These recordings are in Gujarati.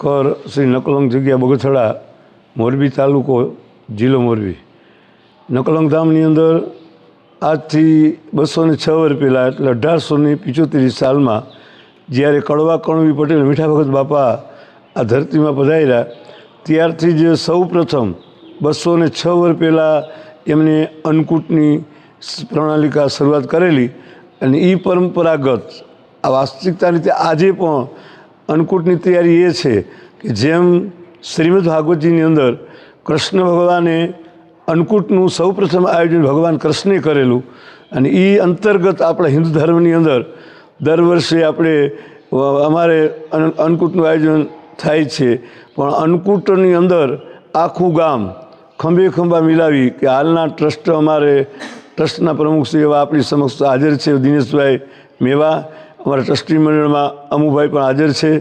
ખરેખર શ્રી નકલંગ જગ્યા બગથડા મોરબી તાલુકો, જિલ્લો મોરબી. નકલંગ ધામની અંદર આજથી બસો ને છ વર્ષ પહેલાં એટલે અઢારસો ને પિચોતેર સાલમાં જ્યારે કડવા કણવી પટેલ, મીઠા ભગત બાપા આ ધરતીમાં પધાર્યા, ત્યારથી જે સૌ પ્રથમ બસો ને છ વર્ષ પહેલાં એમને અન્નકૂટની પ્રણાલિકા શરૂઆત કરેલી અને એ પરંપરાગત આ વાસ્તવિકતા રીતે આજે પણ અન્નકૂટની તૈયારી એ છે કે જેમ શ્રીમદ ભાગવતજીની અંદર કૃષ્ણ ભગવાને અન્નકૂટનું સૌપ્રથમ આયોજન ભગવાન કૃષ્ણે કરેલું અને એ અંતર્ગત આપણા હિન્દુ ધર્મની અંદર દર વર્ષે આપણે અમારે અન્ન- અન્નકૂટનું આયોજન થાય છે. પણ અન્નકૂટની અંદર આખું ગામ ખંભે ખંભા મિલાવી કે હાલના ટ્રસ્ટ અમારે ટ્રસ્ટના પ્રમુખ શ્રી એવા આપણી સમક્ષ હાજર છે દિનેશભાઈ મેવા. અમારા ટ્રસ્ટી મંડળમાં અમુભાઈ પણ હાજર છે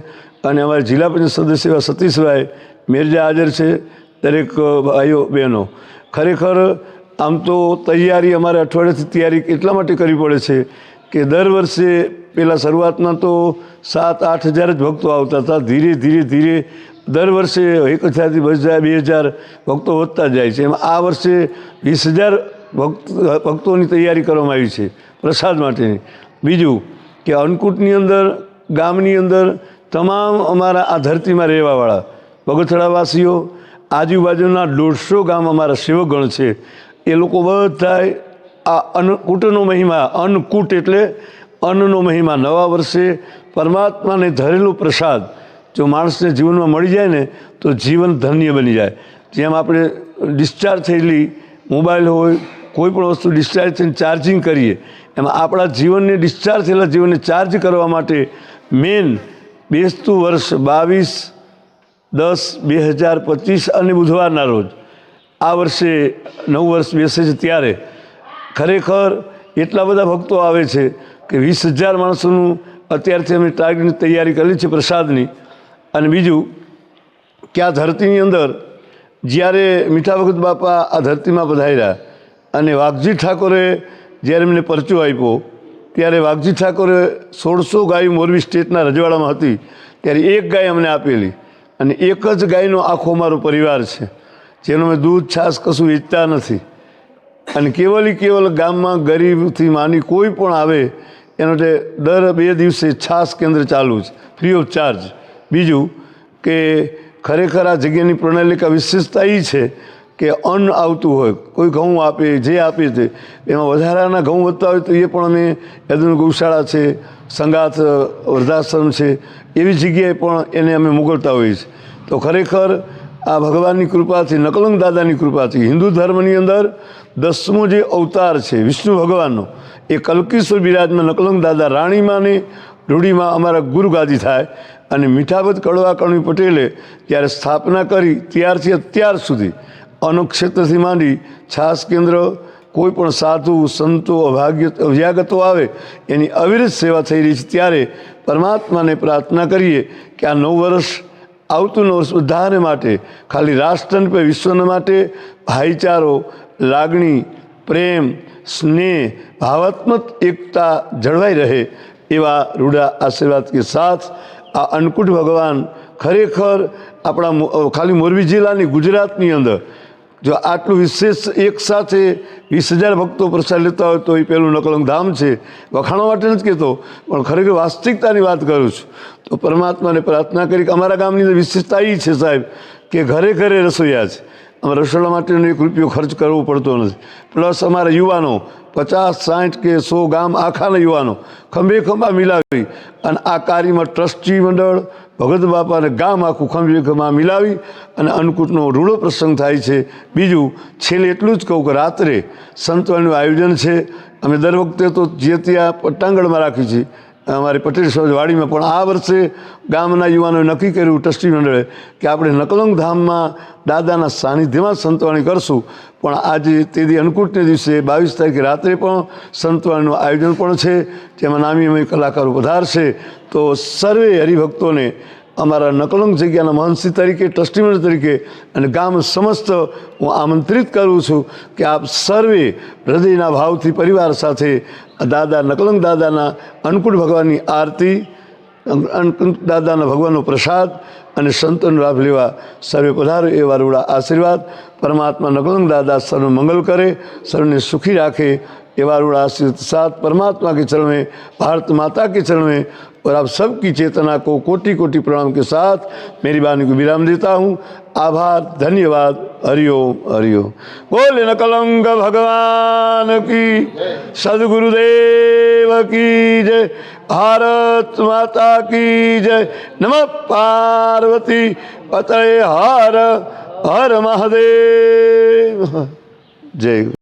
અને અમારા જિલ્લા પંચાયત સદસ્ય એવા સતીશભાઈ મેરજા હાજર છે, દરેક ભાઈઓ, બહેનો. ખરેખર આમ તો તૈયારી અમારે અઠવાડિયાથી તૈયારી એટલા માટે કરવી પડે છે કે દર વર્ષે પહેલાં શરૂઆતમાં તો સાત, આઠ હજાર જ ભક્તો આવતા હતા, ધીરે ધીરે ધીરે દર વર્ષે એક હજારથી બસ હજાર બે હજાર ભક્તો વધતા જાય છે. એમાં આ વર્ષે વીસ હજાર ભક્ત, ભક્તોની તૈયારી કરવામાં આવી છે પ્રસાદ માટેની. બીજું કે અન્નકૂટની અંદર, ગામની અંદર તમામ અમારા આ ધરતીમાં રહેવાવાળા બગથડાવાસીઓ આજુબાજુના દોઢસો ગામ અમારા સેવકગણ છે, એ લોકો બધાએ આ અન્નકૂટનો મહિમા, અન્નકૂટ એટલે અન્નનો મહિમા. નવા વર્ષે પરમાત્માને ધરેલો પ્રસાદ જો માણસને જીવનમાં મળી જાય ને, તો જીવન ધન્ય બની જાય. જેમ આપણે ડિસ્ચાર્જ થયેલી મોબાઈલ હોય, કોઈ પણ વસ્તુ ડિસ્ચાર્જ થઈને ચાર્જિંગ કરીએ એમાં આપણા જીવનને ડિસ્ચાર્જ થયેલા જીવનને ચાર્જ કરવા માટે મેન બેસતું વર્ષ બાવીસ, દસ, બે હજાર પચીસ અને બુધવારના રોજ. આ વર્ષે નવ વર્ષ બેસે છે ત્યારે. ખરેખર એટલા બધા ભક્તો આવે છે કે વીસ હજાર માણસોનું અત્યારથી અમે ટાર્ગેટની તૈયારી કરી છે પ્રસાદની. અને બીજું કે આ ધરતીની અંદર જ્યારે મીઠા ભગત બાપા આ ધરતીમાં પધાર્યા અને વાઘજી ઠાકોરે જ્યારે એમને પરચો આપ્યો, ત્યારે વાઘજી ઠાકોરે સોળસો ગાય મોરબી સ્ટેટના રજવાડામાં હતી, ત્યારે એક ગાય અમને આપેલી અને એક જ ગાયનો આખો મારો પરિવાર છે, જેનો અમે દૂધ, છાશ કશું વેચતા નથી. અને કેવલી કેવલ ગામમાં ગરીબથી માની કોઈ પણ આવે, એનો તે દર બે દિવસે છાસ કેન્દ્ર ચાલુ છે ફ્રી ઓફ ચાર્જ બીજું કે ખરેખર આ જગ્યાની પ્રણાલિકા વિશેષતા એ છે કે અન્ન આવતું હોય, કોઈ ઘઉં આપે, જે આપે તે એમાં વધારાના ઘઉં વધતા હોય તો એ પણ અમે યદુન ગૌશાળા છે, સંગાથ, વૃદ્ધાશ્રમ છે, એવી જગ્યાએ પણ એને અમે મોકલતા હોઈએ છીએ. તો ખરેખર આ ભગવાનની કૃપાથી નકલંગ દાદાની કૃપાથી હિન્દુ ધર્મની અંદર દસમો જે અવતાર છે, વિષ્ણુ ભગવાનનો, એ કલ્કીશ્વર બિરાજમાં નકલંગ દાદા રાણીમાની રૂઢીમાં અમારા ગુરુગાદી થાય અને મીઠાબત કડવા કણવી પટેલે જ્યારે સ્થાપના કરી ત્યારથી અત્યાર સુધી અનુક્ષેત્રથી માંડી છાસ કેન્દ્ર, કોઈ પણ સાધુ, સંતો, અભાગ્ય, અભ્યાગતો આવે, એની અવિરત સેવા થઈ રહી છે ત્યારે પરમાત્માને પ્રાર્થના કરીએ કે આ નવ વર્ષ, આવતું નવ વર્ષ બધાને માટે, ખાલી રાષ્ટ્રને વિશ્વના માટે ભાઈચારો, લાગણી, પ્રેમ, સ્નેહ, ભાવાત્મક એકતા જળવાઈ રહે એવા રૂડા આશીર્વાદ કે સાથ આ અન્નકૂટ ભગવાન ખરેખર આપણા ખાલી મોરબી જિલ્લાની ગુજરાતની અંદર જો આટલું વિશેષ એક સાથે વીસ હજાર ભક્તો પ્રસાદ લેતા હોય તો એ પહેલું નકલંગ ધામ છે. વખાણવા માટે નથી કહેતો, પણ ખરેખર વાસ્તવિકતાની વાત કરું છું. તો પરમાત્માને પ્રાર્થના કરી કે અમારા ગામની વિશેષતા એ છે સાહેબ, કે ઘરે ઘરે રસોઈયા છે. અમારે રસોડા માટેનો એક રૂપિયો ખર્ચ કરવો પડતો નથી. પ્લસ અમારા યુવાનો, પચાસ, સાઠ કે સો ગામ આખાના યુવાનો ખંભે ખંભા મિલાવી અને આ કાર્યમાં ટ્રસ્ટી મંડળ ભગત બાપાને ગામ આખું ખંભીખમાં ખંભા મિલાવી અને અન્નકૂટનો રૂડો પ્રસંગ થાય છે. બીજું, છેલ્લે એટલું જ કહું કે રાત્રે સંતવાણીનું આયોજન છે. અમે દર વખતે તો જે ત્યાં પટ્ટાંગણમાં રાખીએ છીએ અમારી પટેલ સમાજ વાડીમાં પણ આ વર્ષે ગામના યુવાનોએ નક્કી કર્યું, ટ્રસ્ટી મંડળે, કે આપણે નકલંગ ધામમાં દાદાના સાનિધ્યમાં સંતવાણી કરશું. પણ આજે તે દી અન્નકૂટને દિવસે બાવીસ તારીખે રાત્રે પણ સંતવાણીનું આયોજન પણ છે, જેમાં નામી અમી કલાકારો પધારશે. તો સર્વે હરિભક્તોને અમારા નકલંગ જગ્યાના મહંતશ્રી તરીકે ટ્રસ્ટીમેન તરીકે અને ગામ સમસ્ત હું આમંત્રિત કરું છું કે આપ સર્વે હૃદયના ભાવથી પરિવાર સાથે દાદા, નકલંગ દાદાના અન્નકૂટ ભગવાનની આરતી અન્નકૂટ દાદાના ભગવાનનો પ્રસાદ અને સંતોનો લાભ લેવા સર્વે પધારો એવા રૂડા આશીર્વાદ. પરમાત્મા નકલંગ દાદા સર્વ મંગલ કરે, સર્વને સુખી રાખે एवं रूढ़ आश्रित साथ परमात्मा के चरण में, भारत माता के चरण में, और आप सबकी चेतना को कोटि कोटि प्रणाम के साथ मेरी वाणी को विराम देता हूँ। आभार, धन्यवाद, हरिओम हरिओम। बोले न कलंक भगवान की, सदगुरुदेव की जय, भारत माता की जय। नमः पार्वती, पतये हर हर महादेव। जय।